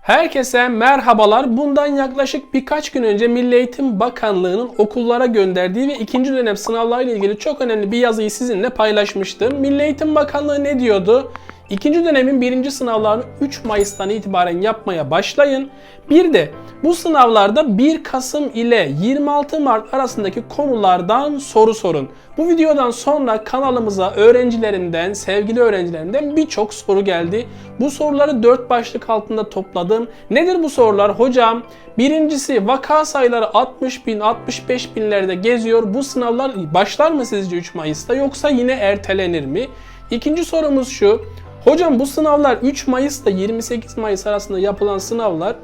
Herkese merhabalar. Bundan yaklaşık birkaç gün önce Milli Eğitim Bakanlığı'nın okullara gönderdiği ve ikinci dönem sınavlarıyla ilgili çok önemli bir yazıyı sizinle paylaşmıştım. Milli Eğitim Bakanlığı ne diyordu? İkinci dönemin birinci sınavlarını 3 Mayıs'tan itibaren yapmaya başlayın. Bir de bu sınavlarda 1 Kasım ile 26 Mart arasındaki konulardan soru sorun. Bu videodan sonra kanalımıza öğrencilerimden, sevgili öğrencilerimden birçok soru geldi. Bu soruları 4 başlık altında topladım. Nedir bu sorular? Hocam birincisi vaka sayıları 60 bin, 65 binlerde geziyor. Bu sınavlar başlar mı sizce 3 Mayıs'ta yoksa yine ertelenir mi? İkinci sorumuz şu. Hocam bu sınavlar 3 Mayıs'ta 28 Mayıs arasında yapılan sınavlar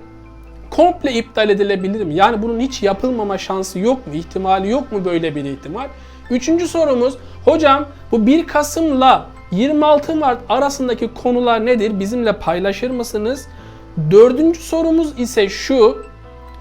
komple iptal edilebilir mi? Yani bunun hiç yapılmama şansı yok mu? İhtimali yok mu böyle bir ihtimal? Üçüncü sorumuz, hocam bu 1 Kasım'la 26 Mart arasındaki konular nedir? Bizimle paylaşır mısınız? Dördüncü sorumuz ise şu,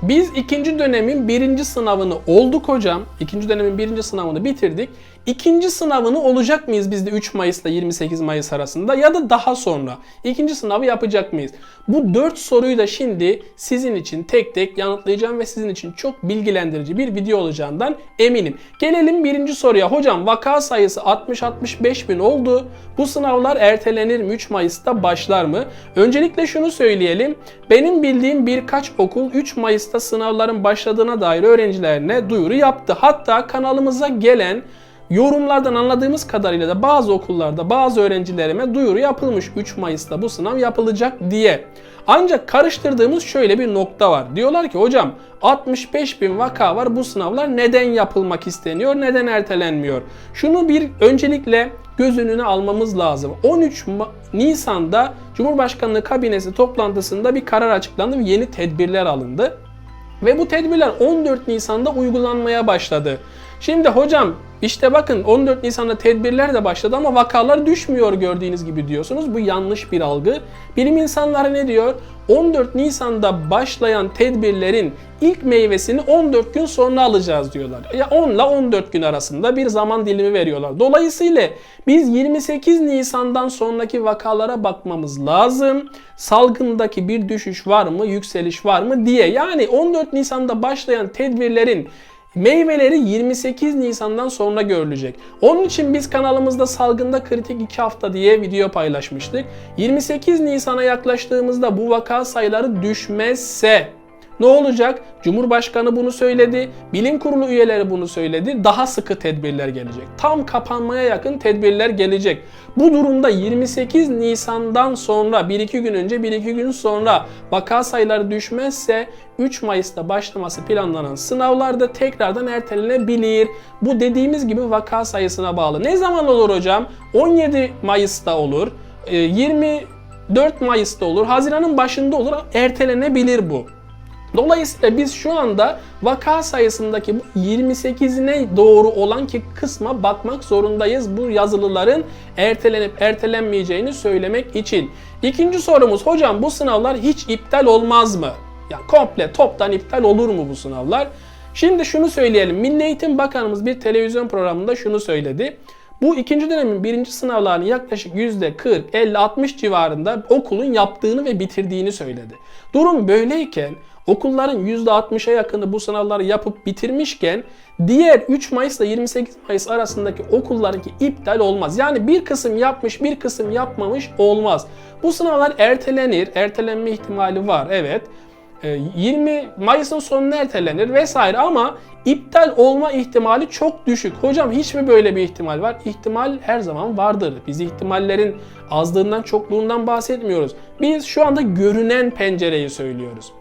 biz ikinci dönemin birinci sınavını olduk hocam. İkinci dönemin birinci sınavını bitirdik. İkinci sınavını olacak mıyız biz de 3 Mayıs ile 28 Mayıs arasında ya da daha sonra? İkinci sınavı yapacak mıyız? Bu dört soruyu da şimdi sizin için tek tek yanıtlayacağım ve sizin için çok bilgilendirici bir video olacağından eminim. Gelelim birinci soruya. Hocam vaka sayısı 60-65 bin oldu. Bu sınavlar ertelenir mi? 3 Mayıs'ta başlar mı? Öncelikle şunu söyleyelim. Benim bildiğim birkaç okul 3 Mayıs'ta sınavların başladığına dair öğrencilerine duyuru yaptı. Hatta kanalımıza gelen Yorumlardan anladığımız kadarıyla da bazı okullarda bazı öğrencilerime duyuru yapılmış 3 Mayıs'ta bu sınav yapılacak diye. Ancak karıştırdığımız şöyle bir nokta var. Diyorlar ki hocam 65 bin vaka var bu sınavlar neden yapılmak isteniyor neden ertelenmiyor? Şunu bir öncelikle göz önüne almamız lazım. 13 Nisan'da Cumhurbaşkanlığı kabinesi toplantısında bir karar açıklandı ve yeni tedbirler alındı. Ve bu tedbirler 14 Nisan'da uygulanmaya başladı. Şimdi hocam işte bakın 14 Nisan'da tedbirler de başladı ama vakalar düşmüyor gördüğünüz gibi diyorsunuz. Bu yanlış bir algı. Bilim insanları ne diyor? 14 Nisan'da başlayan tedbirlerin ilk meyvesini 14 gün sonra alacağız diyorlar. Ya 10 ile 14 gün arasında bir zaman dilimi veriyorlar. Dolayısıyla biz 28 Nisan'dan sonraki vakalara bakmamız lazım. Salgındaki bir düşüş var mı, yükseliş var mı diye. Yani 14 Nisan'da başlayan tedbirlerin Meyveleri 28 Nisan'dan sonra görülecek. Onun için biz kanalımızda salgında kritik 2 hafta diye video paylaşmıştık. 28 Nisan'a yaklaştığımızda bu vaka sayıları düşmezse ne olacak? Cumhurbaşkanı bunu söyledi, bilim kurulu üyeleri bunu söyledi. Daha sıkı tedbirler gelecek. Tam kapanmaya yakın tedbirler gelecek. Bu durumda 28 Nisan'dan sonra 1-2 gün önce 1-2 gün sonra vaka sayıları düşmezse 3 Mayıs'ta başlaması planlanan sınavlarda tekrardan ertelenebilir. Bu dediğimiz gibi vaka sayısına bağlı. Ne zaman olur hocam? 17 Mayıs'ta olur. 24 Mayıs'ta olur. Haziran'ın başında olur. Ertelenebilir bu. Dolayısıyla biz şu anda vaka sayısındaki bu 28'ine doğru olan ki kısma bakmak zorundayız bu yazılıların ertelenip ertelenmeyeceğini söylemek için. İkinci sorumuz hocam bu sınavlar hiç iptal olmaz mı? Yani komple toptan iptal olur mu bu sınavlar? Şimdi şunu söyleyelim. Milli Eğitim Bakanımız bir televizyon programında şunu söyledi. Bu ikinci dönemin birinci sınavlarını yaklaşık %40, 50, 60 civarında okulun yaptığını ve bitirdiğini söyledi. Durum böyleyken okulların %60'a yakını bu sınavları yapıp bitirmişken diğer 3 Mayıs ile 28 Mayıs arasındaki okullarınki iptal olmaz. Yani bir kısım yapmış bir kısım yapmamış olmaz. Bu sınavlar ertelenir. Ertelenme ihtimali var evet. 20 ee, Mayıs'ın sonuna ertelenir vesaire ama iptal olma ihtimali çok düşük. Hocam hiç mi böyle bir ihtimal var? İhtimal her zaman vardır. Biz ihtimallerin azlığından çokluğundan bahsetmiyoruz. Biz şu anda görünen pencereyi söylüyoruz.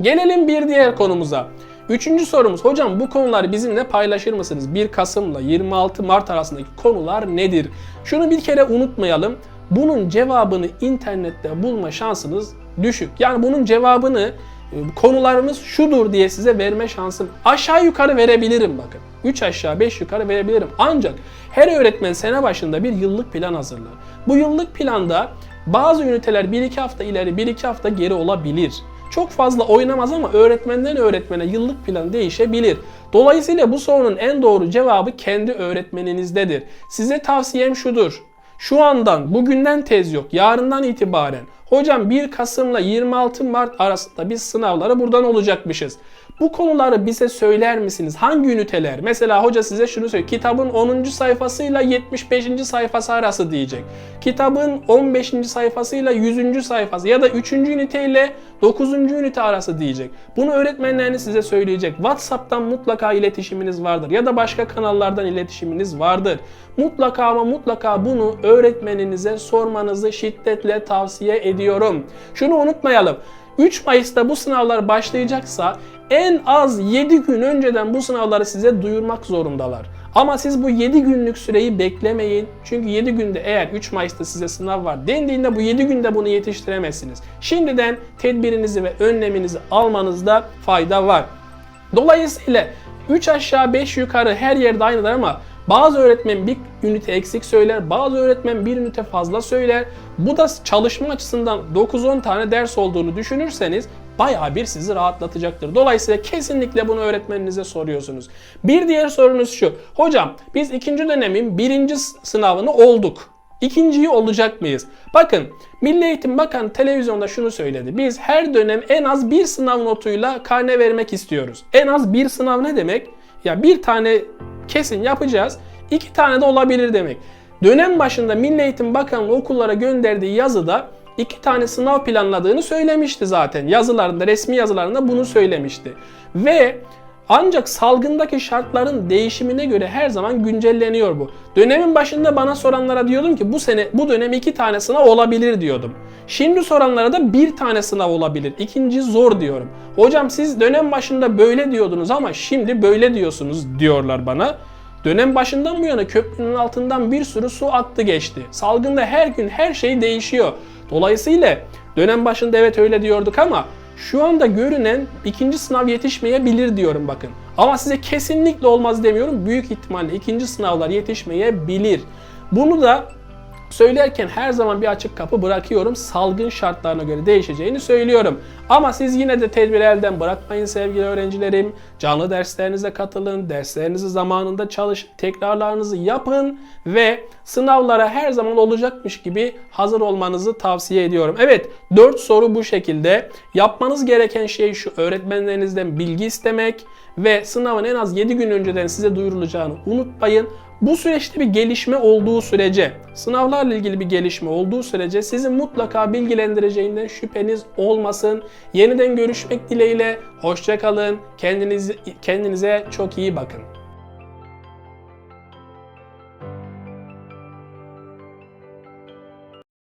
Gelelim bir diğer konumuza. Üçüncü sorumuz hocam bu konuları bizimle paylaşır mısınız? 1 Kasım'la 26 Mart arasındaki konular nedir? Şunu bir kere unutmayalım. Bunun cevabını internette bulma şansınız düşük. Yani bunun cevabını e, konularımız şudur diye size verme şansım aşağı yukarı verebilirim bakın. 3 aşağı 5 yukarı verebilirim. Ancak her öğretmen sene başında bir yıllık plan hazırlar. Bu yıllık planda bazı üniteler 1-2 hafta ileri 1-2 hafta geri olabilir. Çok fazla oynamaz ama öğretmenden öğretmene yıllık plan değişebilir. Dolayısıyla bu sorunun en doğru cevabı kendi öğretmeninizdedir. Size tavsiyem şudur. şu andan, bugünden tez yok, yarından itibaren hocam 1 Kasım'la 26 Mart arasında biz sınavları buradan olacakmışız. Bu konuları bize söyler misiniz? Hangi üniteler? Mesela hoca size şunu söylüyor. Kitabın 10. sayfasıyla 75. sayfası arası diyecek. Kitabın 15. sayfasıyla 100. sayfası ya da 3. ünite ile 9. ünite arası diyecek. Bunu öğretmenleriniz size söyleyecek. WhatsApp'tan mutlaka iletişiminiz vardır ya da başka kanallardan iletişiminiz vardır. Mutlaka ama mutlaka bunu öğretmeninize sormanızı şiddetle tavsiye ediyorum. Şunu unutmayalım. 3 Mayıs'ta bu sınavlar başlayacaksa en az 7 gün önceden bu sınavları size duyurmak zorundalar. Ama siz bu 7 günlük süreyi beklemeyin. Çünkü 7 günde eğer 3 Mayıs'ta size sınav var dendiğinde bu 7 günde bunu yetiştiremezsiniz. Şimdiden tedbirinizi ve önleminizi almanızda fayda var. Dolayısıyla 3 aşağı 5 yukarı her yerde aynıdır ama bazı öğretmen bir ünite eksik söyler, bazı öğretmen bir ünite fazla söyler. Bu da çalışma açısından 9-10 tane ders olduğunu düşünürseniz bayağı bir sizi rahatlatacaktır. Dolayısıyla kesinlikle bunu öğretmeninize soruyorsunuz. Bir diğer sorunuz şu. Hocam biz ikinci dönemin birinci sınavını olduk. İkinciyi olacak mıyız? Bakın Milli Eğitim Bakanı televizyonda şunu söyledi. Biz her dönem en az bir sınav notuyla karne vermek istiyoruz. En az bir sınav ne demek? Ya bir tane kesin yapacağız. iki tane de olabilir demek. Dönem başında Milli Eğitim Bakanlığı okullara gönderdiği yazıda iki tane sınav planladığını söylemişti zaten. Yazılarında, resmi yazılarında bunu söylemişti. Ve ancak salgındaki şartların değişimine göre her zaman güncelleniyor bu. Dönemin başında bana soranlara diyordum ki bu sene bu dönem iki tane sınav olabilir diyordum. Şimdi soranlara da bir tane sınav olabilir. İkinci zor diyorum. Hocam siz dönem başında böyle diyordunuz ama şimdi böyle diyorsunuz diyorlar bana. Dönem başından bu yana köprünün altından bir sürü su aktı geçti. Salgında her gün her şey değişiyor. Dolayısıyla dönem başında evet öyle diyorduk ama şu anda görünen ikinci sınav yetişmeyebilir diyorum bakın. Ama size kesinlikle olmaz demiyorum. Büyük ihtimalle ikinci sınavlar yetişmeyebilir. Bunu da söylerken her zaman bir açık kapı bırakıyorum. Salgın şartlarına göre değişeceğini söylüyorum. Ama siz yine de tedbir elden bırakmayın sevgili öğrencilerim. Canlı derslerinize katılın, derslerinizi zamanında çalışın, tekrarlarınızı yapın ve sınavlara her zaman olacakmış gibi hazır olmanızı tavsiye ediyorum. Evet, 4 soru bu şekilde. Yapmanız gereken şey şu, öğretmenlerinizden bilgi istemek ve sınavın en az 7 gün önceden size duyurulacağını unutmayın. Bu süreçte bir gelişme olduğu sürece, sınavlarla ilgili bir gelişme olduğu sürece sizi mutlaka bilgilendireceğinden şüpheniz olmasın. Yeniden görüşmek dileğiyle, hoşçakalın, kendinize, kendinize çok iyi bakın.